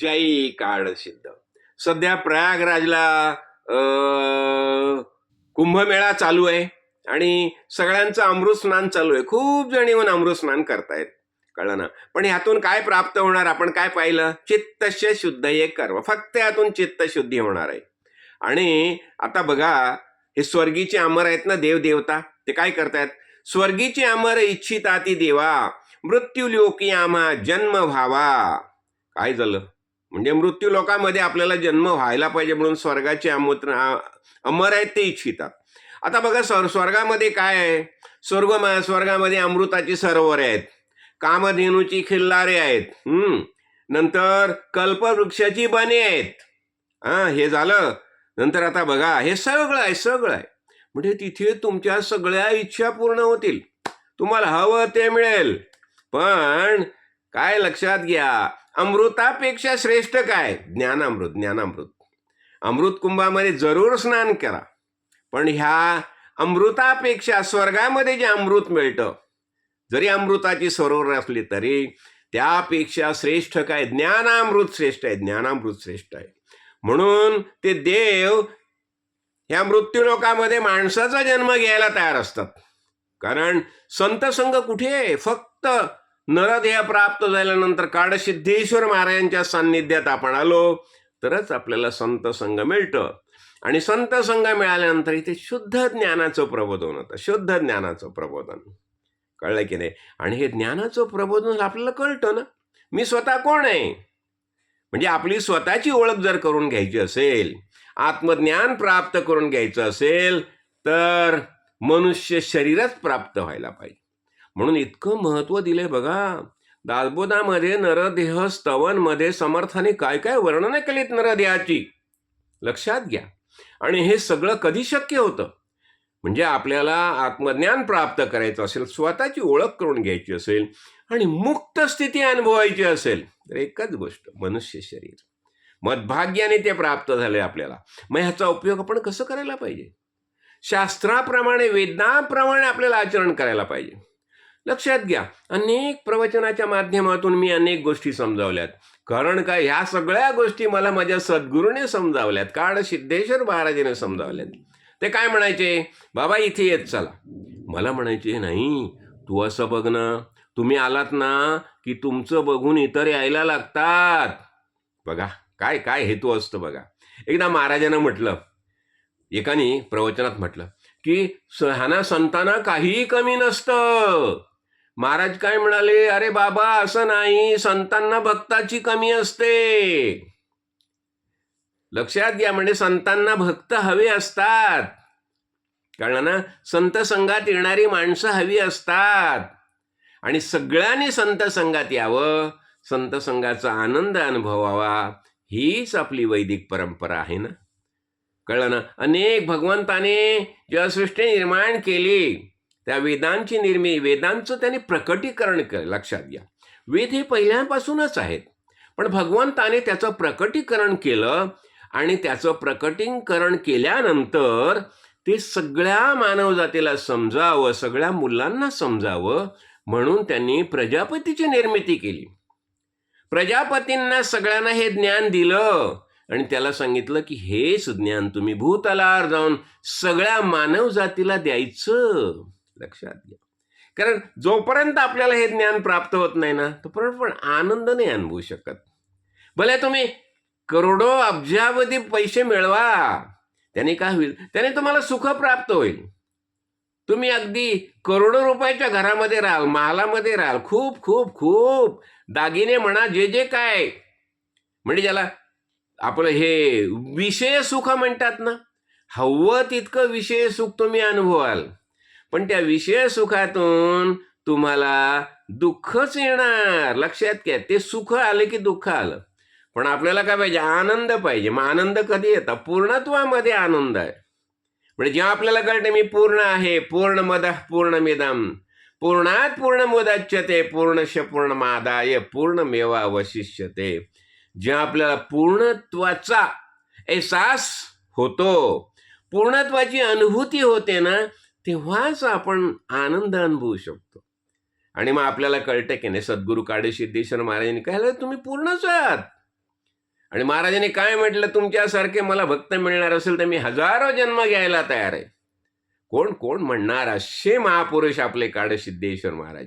जय काळ सिद्ध. सध्या प्रयागराजला कुंभमेळा चालू आहे आणि सगळ्यांचं अमृत स्नान चालू आहे. खूप जण येऊन अमृत स्नान करतायत. कळलं ना? पण ह्यातून काय प्राप्त होणार? आपण काय पाहिलं? चित्तस्य शुद्ध एक कर्म. फक्त यातून चित्तशुद्धी होणार आहे. आणि आता बघा हे स्वर्गीचे अमर आहेत ना देव देवता ते काय करतायत? स्वर्गीचे अमर इच्छिता ती देवा मृत्यू लोकी आम्हा जन्म व्हावा. काय झालं? म्हणजे मृत्यू लोकांमध्ये आपल्याला जन्म व्हायला पाहिजे म्हणून स्वर्गाचे अमृत अमर आहेत ते इच्छितात. आता बघा स्वर स्वर्गामध्ये काय आहे? स्वर्ग स्वर्गामध्ये अमृताची सरोवर आहेत. कामधेनूची खिल्लारे आहेत. नंतर कल्पवृक्षाची बने आहेत. हा हे झालं. नंतर आता बघा हे सगळं आहे सगळं आहे. म्हणजे तिथे तुमच्या सगळ्या इच्छा पूर्ण होतील. तुम्हाला हवं ते मिळेल. पण काय लक्षात घ्या अमृतापेक्षा श्रेष्ठ काय? ज्ञानामृत ज्ञानामृत. अमृत कुंभामध्ये जरूर स्नान करा. पण ह्या अमृतापेक्षा स्वर्गामध्ये जे अमृत मिळतं जरी अमृताची सरोवर असली तरी त्यापेक्षा श्रेष्ठ काय? ज्ञानामृत श्रेष्ठ आहे ज्ञानामृत श्रेष्ठ आहे. म्हणून ते देव ह्या मृत्यूलोकामध्ये माणसाचा जन्म घ्यायला तयार असतात. कारण संत संघ कुठे? फक्त नरदेह प्राप्त झाल्यानंतर काडसिद्धेश्वर महाराजांच्या सान्निध्यात आपण आलो तरच आपल्याला संत संघ मिळतं. आणि संत संघ मिळाल्यानंतर इथे शुद्ध ज्ञानाचं प्रबोधन होतं शुद्ध ज्ञानाचं प्रबोधन. कळलं की नाही? आणि हे ज्ञानाचं प्रबोधन आपल्याला कळतं ना? मी स्वतः कोण आहे? म्हणजे आपली स्वतःची ओळख जर करून घ्यायची असेल आत्मज्ञान प्राप्त करून घ्यायचं असेल तर मनुष्य शरीरच प्राप्त व्हायला पाहिजे. म्हणून इतकं महत्त्व दिलंय बघा. दासबोधामध्ये नरदेह स्तवनमध्ये समर्थाने काय काय वर्णनं केलीत नरदेहाची? लक्षात घ्या. आणि हे सगळं कधी शक्य होतं? म्हणजे आपल्याला आत्मज्ञान प्राप्त करायचं असेल स्वतःची ओळख करून घ्यायची असेल आणि मुक्त स्थिती अनुभवायची असेल तर एकच गोष्ट मनुष्य शरीर. मदभाग्याने ते प्राप्त झाले आपल्याला. मग ह्याचा उपयोग आपण कसं करायला पाहिजे? शास्त्राप्रमाणे वेदनाप्रमाणे आपल्याला आचरण करायला पाहिजे. लक्षात घ्या अनेक प्रवचनाच्या माध्यमातून मी अनेक गोष्टी समजावल्यात. कारण काय? ह्या सगळ्या गोष्टी मला माझ्या सद्गुरूने समजावल्यात. काळ सिद्धेश्वर महाराजाने समजावल्यात. ते काय म्हणायचे? बाबा इथे येत चला. मला म्हणायचे नाही तू असं बघ ना. तुम्ही आलात ना की तुमचं बघून इतर यायला लागतात. बघा काय काय हेतू असतं बघा. एकदा महाराजांना म्हटलं एकाने प्रवचनात म्हटलं की सहाना संतांना काहीही कमी नसतं. महाराज काय म्हणाले? अरे बाबा असं नाही. संतांना भक्ताची कमी असते. लक्षात घ्या म्हणजे संतांना भक्त हवे असतात. कळलं ना संत संघात येणारी माणसं हवी असतात. आणि सगळ्यांनी संत संघात यावं. संत संघाचा आनंद अनुभवावा. हीच आपली वैदिक परंपरा आहे ना? कळलं ना? अनेक भगवंताने जेव्हा सृष्टी निर्माण केली. त्या वेदांची निर्मिती वेदांचं त्यांनी प्रकटीकरण केलं लक्षात घ्या. वेद हे पहिल्यापासूनच आहेत. पण भगवंताने त्याचं प्रकटीकरण केलं आणि त्याचं प्रकटीकरण केल्यानंतर ते सगळ्या मानवजातीला समजावं सगळ्या मुलांना समजावं म्हणून त्यांनी प्रजापतीची निर्मिती केली. प्रजापतींना सगळ्यांना हे ज्ञान दिलं आणि त्याला सांगितलं की हेच ज्ञान तुम्ही भूतलावर जाऊन सगळ्या मानव जातीला द्यायचं. लक्षात घ्या. कारण जोपर्यंत आपल्याला हे ज्ञान प्राप्त होत नाही ना तोपर्यंत पण आनंद नाही अनुभवू शकत. भले तुम्ही करोडो अब्जावधी पैसे मिळवा. त्याने काय होईल? त्याने तुम्हाला सुख प्राप्त होईल. तुम्ही अगदी करोडो रुपयाच्या घरामध्ये राहाल महालामध्ये राहाल खूप खूप खूप दागिने म्हणा जे जे काय. म्हणजे ज्याला आपलं हे विषय सुख म्हणतात ना हवं तितकं विषय सुख तुम्ही अनुभवाल. पण त्या विषय सुखातून तुम्हाला दुःखच येणार. लक्षात घ्या ते सुख आले की दुःख आलं. पण आपल्याला काय पाहिजे? आनंद पाहिजे. मग आनंद कधी येतात पूर्णत्वामध्ये आनंद आहे. म्हणजे जेव्हा आपल्याला कळते मी पूर्ण आहे पूर्ण मद पूर्ण मिदम. पूर्णात पूर्ण मोदाच्यते पूर्णश पूर्ण मादाय पूर्ण मेवा वशिष्यते जेव्हा आपल्याला पूर्णत्वाचा एहसास होतो पूर्णत्वाची अनुभूती होते ना तेव्हाच आपण आनंद अनुभवू शकतो. आणि मग आपल्याला कळतं की नाही सद्गुरू काडे सिद्धेश्वर महाराजांनी काय तुम्ही पूर्णच आहात. आणि महाराजांनी काय म्हटलं? तुमच्यासारखे मला भक्त मिळणार असेल तर मी हजारो जन्म घ्यायला तयार आहे. कोण कोण म्हणणार असे महापुरुष आपले काड सिद्धेश्वर महाराज?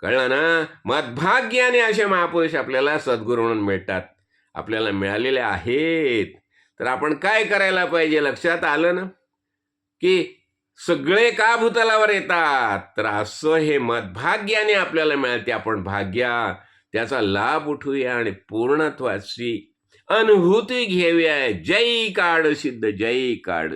कळलं ना? मदभाग्याने असे महापुरुष आपल्याला सद्गुरू म्हणून मिळतात. आपल्याला मिळालेले आहेत. तर आपण काय करायला पाहिजे? लक्षात आलं ना? की सगळे का भूतलावर येतात. तर असं हे मत भाग्याने आपल्याला मिळते आपण भाग्या. त्याचा लाभ उठूया आणि पूर्णत्वाची अनुभूती घेऊया. जय काळ सिद्ध जय काड